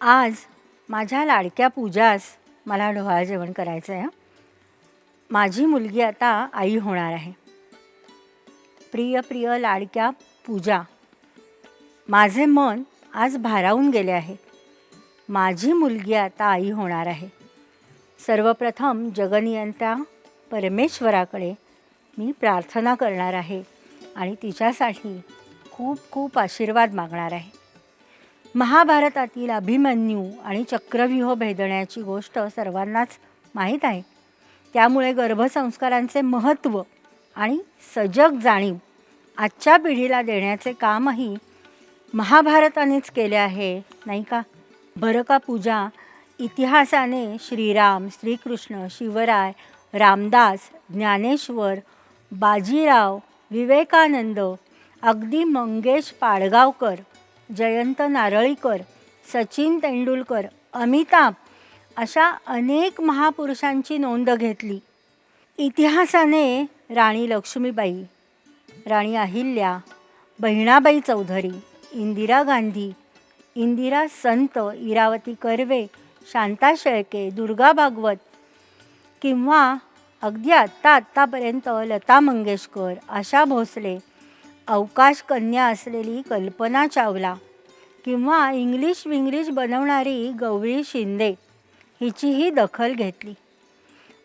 आज माझ्या लाडक्या पूजास मला ढोहाळ जेवण करायचं आहे माझी मुलगी आता आई होणार आहे. प्रिय प्रिय लाडक्या पूजा माझे मन आज भारावून गेले आहे. माझी मुलगी आता आई होणार आहे. सर्वप्रथम जगनियंता परमेश्वराकडे मी प्रार्थना करणार आहे आणि तिच्यासाठी खूप खूप आशीर्वाद मागणार आहे. महाभारतातील अभिमन्यू आणि चक्रव्यूह भेदण्याची गोष्ट सर्वांनाच माहीत आहे. त्यामुळे गर्भसंस्कारांचे महत्त्व आणि सजग जाणीव आजच्या पिढीला देण्याचे कामही महाभारतानेच केले आहे नाही का? बरं का पूजा? इतिहासाने श्रीराम श्रीकृष्ण शिवराय रामदास ज्ञानेश्वर बाजीराव विवेकानंद अगदी मंगेश पाडगावकर जयंत नारळीकर सचिन तेंडुलकर अमिताभ अशा अनेक महापुरुषांची नोंद घेतली. इतिहासाने राणी लक्ष्मीबाई राणी अहिल्या बहिणाबाई चौधरी इंदिरा गांधी इंदिरा संत इरावती कर्वे शांता शेळके दुर्गा भागवत किंवा अगदी आत्ता आत्तापर्यंत लता मंगेशकर आशा भोसले अवकाश कन्या असलेली कल्पना चावला. किंवा इंग्लिश विंग्लिश बनवणारी गौरी शिंदे हिचीही दखल घेतली.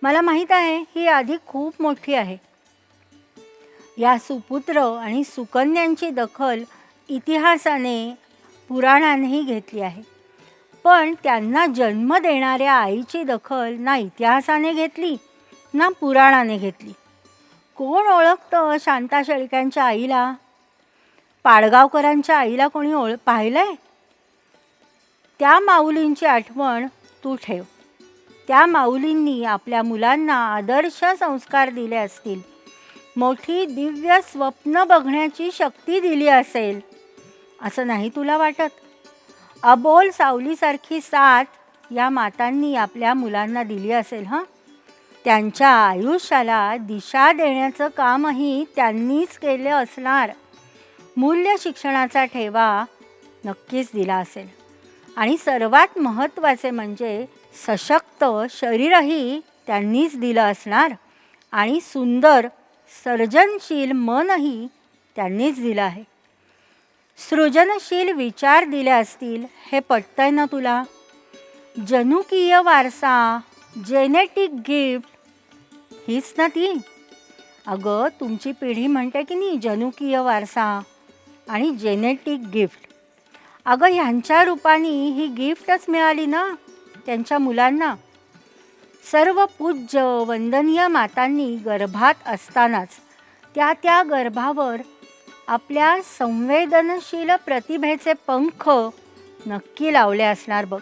मला माहीत आहे ही आधी खूप मोठी आहे. या सुपुत्र आणि सुकन्यांची दखल इतिहासाने पुराणानेही घेतली आहे. पण त्यांना जन्म देणाऱ्या आईची दखल ना इतिहासाने घेतली ना पुराणाने घेतली. कोण ओळखतं शांता शेळक्यांच्या आईला? पाडगावकरांच्या आईला कोणी ओळ पाहिलंय? त्या माऊलींची आठवण तू ठेव. त्या माऊलींनी आपल्या मुलांना आदर्श संस्कार दिले असतील. मोठी दिव्य स्वप्न बघण्याची शक्ती दिली असेल. असं नाही तुला वाटत? अबोल सावलीसारखी साथ या मातांनी आपल्या मुलांना दिली असेल हां? त्यांच्या आयुष्याला दिशा देण्याचं कामही त्यांनीच केलं असणार. मूल्य शिक्षणाचा ठेवा नक्कीच दिला असेल. आणि सर्वात महत्त्वाचे म्हणजे सशक्त शरीरही त्यांनीच दिलं असणार आणि सुंदर सर्जनशील मनही त्यांनीच दिलं आहे. सृजनशील विचार दिले असतील हे पटतंय ना तुला? जनुकीय वारसा जेनेटिक गिफ्ट. हीच ना ती. अगं तुमची पिढी म्हणते की नाही जनुकीय वारसा आणि जेनेटिक गिफ्ट. अगं ह्यांच्या रूपाने ही गिफ्टच मिळाली ना त्यांच्या मुलांना. सर्व पूज्य वंदनीय मातांनी गर्भात असतानाच त्या त्या गर्भावर आपल्या संवेदनशील प्रतिभेचे पंख नक्की लावले असणार बघ.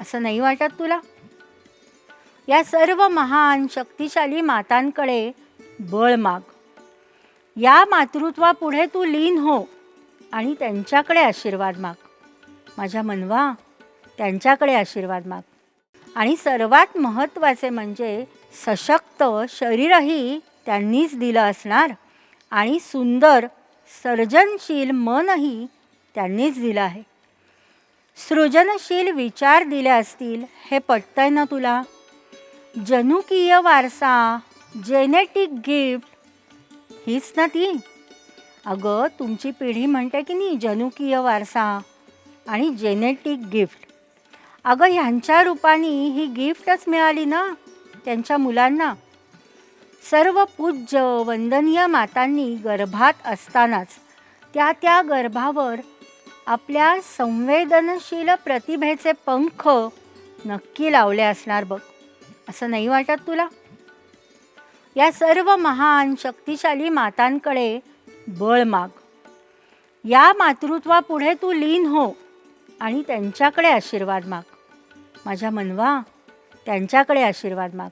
असं नाही वाटत तुला? या सर्व महान शक्तिशाली मातांकडे बळ माग. या मातृत्वापुढे तू लीन हो आणि त्यांच्याकडे आशीर्वाद माग. माझ्या मनवा त्यांच्याकडे आशीर्वाद माग. आणि सर्वात महत्त्वाचे म्हणजे सशक्त शरीरही त्यांनीच दिलं असणार आणि सुंदर सर्जनशील मनही त्यांनीच दिलं आहे. सृजनशील विचार दिले असतील हे पटतंय ना तुला? जनुकीय वारसा जेनेटिक गिफ्ट हीच ना ती. अगं तुमची पिढी म्हणते की नाही जनुकीय वारसा आणि जेनेटिक गिफ्ट अगं ह्यांच्या रूपाने ही गिफ्टच मिळाली ना त्यांच्या मुलांना. सर्व पूज्य वंदनीय मातांनी गर्भात असतानाच त्या त्या गर्भावर आपल्या संवेदनशील प्रतिभेचे पंख नक्की लावले असणार बघ. असं नाही वाटत तुला? या सर्व महान शक्तिशाली मातांकडे बळ माग. या मातृत्वापुढे तू लीन हो आणि त्यांच्याकडे आशीर्वाद माग. माझ्या मनवा त्यांच्याकडे आशीर्वाद माग.